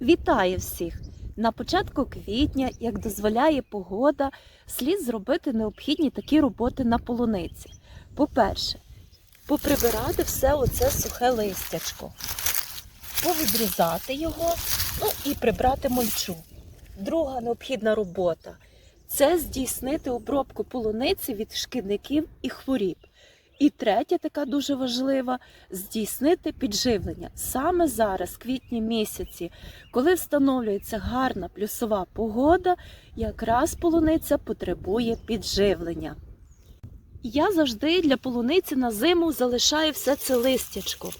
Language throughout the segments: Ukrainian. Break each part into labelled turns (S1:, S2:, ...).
S1: Вітаю всіх! На початку квітня, як дозволяє погода, слід зробити необхідні такі роботи на полуниці. По-перше, поприбирати все оце сухе листячко, повідрізати його, ну і прибрати мульчу. Друга необхідна робота це здійснити обробку полуниці від шкідників і хворіб. І третя, така дуже важлива, здійснити підживлення. Саме зараз, квітні місяці, коли встановлюється гарна плюсова погода, якраз полуниця потребує підживлення. Я завжди для полуниці на зиму залишаю все це листячко.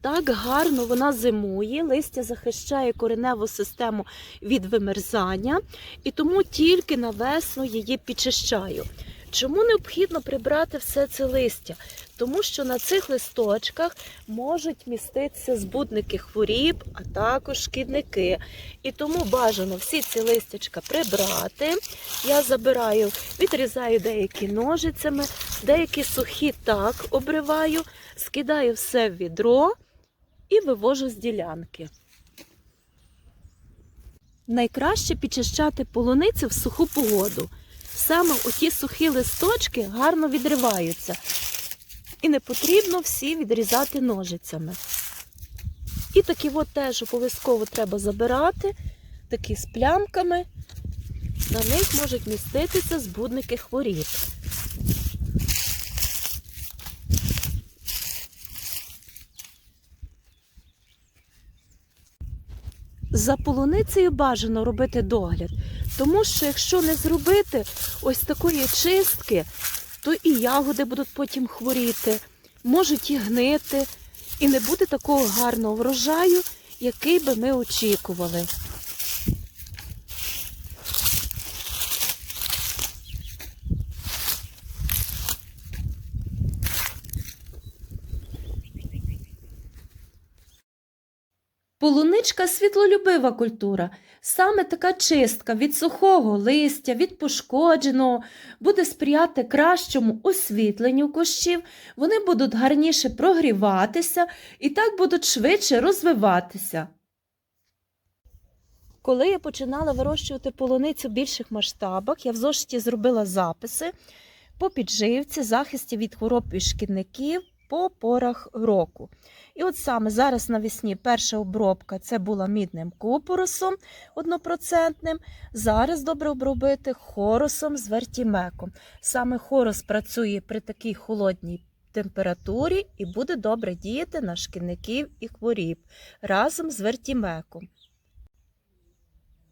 S1: Так гарно вона зимує, листя захищає кореневу систему від вимерзання, і тому тільки на весну її підчищаю. Чому необхідно прибрати все це листя? Тому що на цих листочках можуть міститися збудники хворіб, а також шкідники. І тому бажано всі ці листячка прибрати. Я забираю, відрізаю деякі ножицями, деякі сухі так обриваю, скидаю все в відро і вивожу з ділянки. Найкраще підчищати полуницю в суху погоду. Саме оті сухі листочки гарно відриваються. І не потрібно всі відрізати ножицями. І такі от теж обов'язково треба забирати, такі з плямками. На них можуть міститися збудники хворіб. За полуницею бажано робити догляд, тому що якщо не зробити ось такої чистки, то і ягоди будуть потім хворіти, можуть і гнити, і не буде такого гарного врожаю, який би ми очікували. Полуничка світлолюбива культура. Саме така чистка від сухого листя, від пошкодженого буде сприяти кращому освітленню кущів, вони будуть гарніше прогріватися і так будуть швидше розвиватися. Коли я починала вирощувати полуницю в більших масштабах, я в зошиті зробила записи по підживці, захисті від хвороб і шкідників по порах року. І от саме зараз навесні перша обробка це була мідним купоросом однопроцентним. Зараз добре обробити хоросом з вертімеком. Саме хорос працює при такій холодній температурі і буде добре діяти на шкідників і хворіб разом з вертімеком.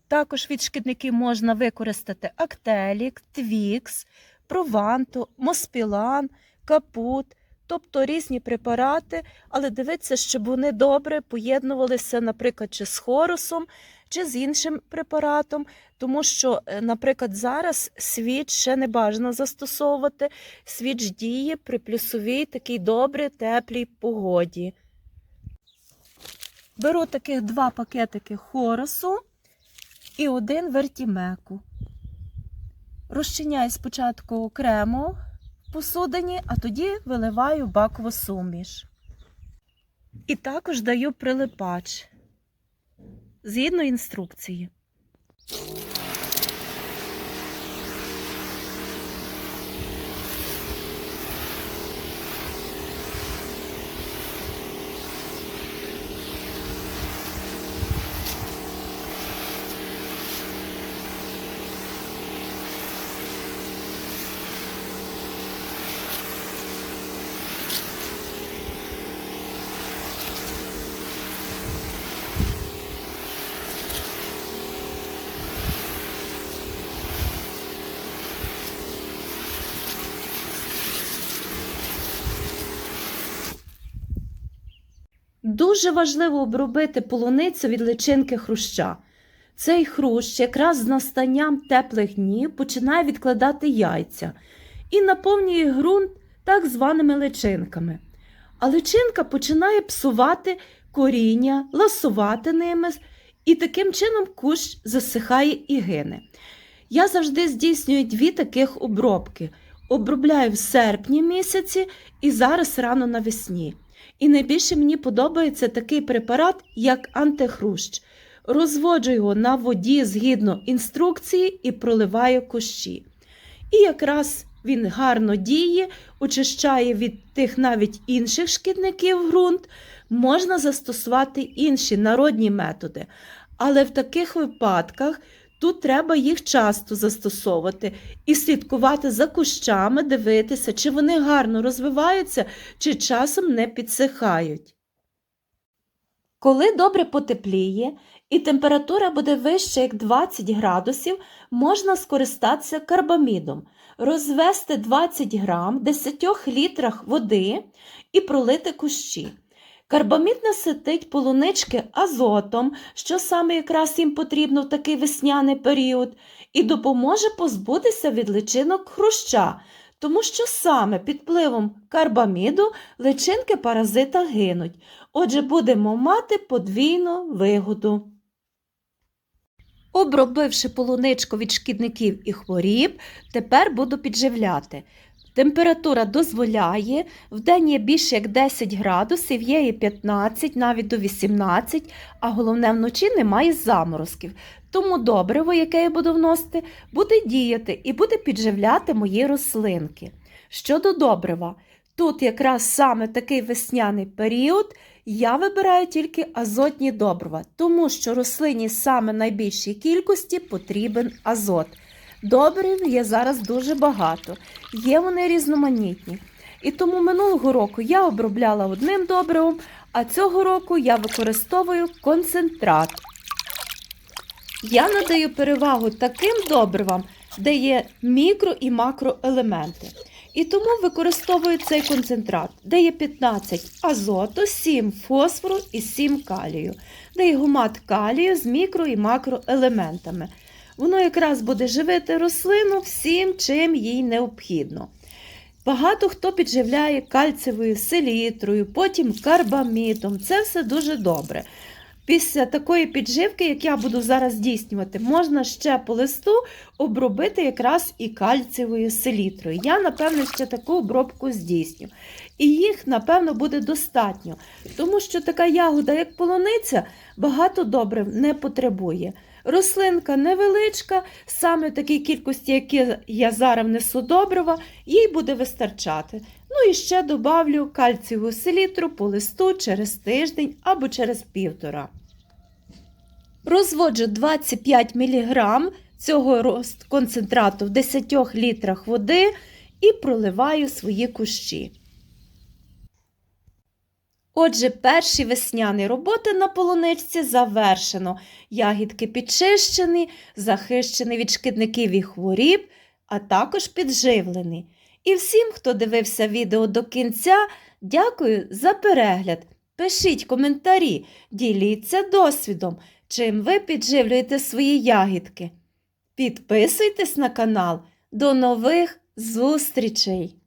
S1: Також від шкідників можна використати актелік, твікс, прованто, моспілан, капут тобто різні препарати, але дивіться, щоб вони добре поєднувалися, наприклад, чи з хорусом, чи з іншим препаратом, тому що, е, наприклад, зараз свіч ще не бажано застосовувати, свіч діє при плюсовій такій добрій, теплій погоді. Беру таких два пакетики хорусу і один вертімеку. Розчиняю спочатку окремо посудині, а тоді виливаю бакову суміш. І також даю прилипач згідно інструкції. Дуже важливо обробити полуницю від личинки хруща. Цей хрущ якраз з настанням теплих днів починає відкладати яйця і наповнює ґрунт так званими личинками. А личинка починає псувати коріння, ласувати ними, і таким чином кущ засихає і гине. Я завжди здійснюю дві таких обробки. Обробляю в серпні місяці і зараз рано навесні. І найбільше мені подобається такий препарат, як антихрущ. розводжу його на воді згідно інструкції і проливаю кущі. І якраз він гарно діє, очищає від тих навіть інших шкідників ґрунт. Можна застосувати інші народні методи. Але в таких випадках тут треба їх часто застосовувати і слідкувати за кущами, дивитися, чи вони гарно розвиваються, чи часом не підсихають. Коли добре потепліє і температура буде вища, як 20 градусів, можна скористатися карбамідом, розвести 20 грам в 10 літрах води і пролити кущі. Карбамід наситить полунички азотом, що саме якраз їм потрібно в такий весняний період, і допоможе позбутися від личинок хруща, тому що саме під впливом карбаміду личинки паразита гинуть. Отже, будемо мати подвійну вигоду. Обробивши полуничку від шкідників і хворіб, тепер буду підживляти. Температура дозволяє, вдень є більше як 10 градусів, є і 15, навіть до 18, а головне вночі немає заморозків. Тому добриво, яке я буду вносити, буде діяти і буде підживляти мої рослинки. Щодо добрива, тут якраз саме такий весняний період я вибираю тільки азотні добрива, тому що рослині саме найбільшій кількості потрібен азот. Добрив є зараз дуже багато, є вони різноманітні. І тому минулого року я обробляла одним добривом, а цього року я використовую концентрат. Я надаю перевагу таким добривам, де є мікро і макроелементи. І тому використовую цей концентрат, де є 15 азоту, 7 фосфору і 7 калію, де є гумат калію з мікро і макроелементами. Воно якраз буде живити рослину всім, чим їй необхідно. Багато хто підживляє кальцевою селітрою, потім карбамідом. Це все дуже добре. Після такої підживки, як я буду зараз здійснювати, можна ще по листу обробити якраз і кальцієвою селітрою. Я, напевно, ще таку обробку здійсню. І їх, напевно, буде достатньо, тому що така ягода, як полуниця, багато добрив не потребує. Рослинка невеличка, саме в такій кількості, які я зараз внесу добрива, їй буде вистачати. Ну і ще добавлю кальцієву селітру по листу через тиждень або через півтора. Розводжу 25 мг цього концентрату в 10 літрах води і проливаю свої кущі. Отже, перші весняні роботи на полуничці завершено. Ягідки підчищені, захищені від шкідників і хворіб, а також підживлені. І всім, хто дивився відео до кінця, дякую за перегляд. Пишіть коментарі, діліться досвідом, чим ви підживлюєте свої ягідки. Підписуйтесь на канал. До нових зустрічей!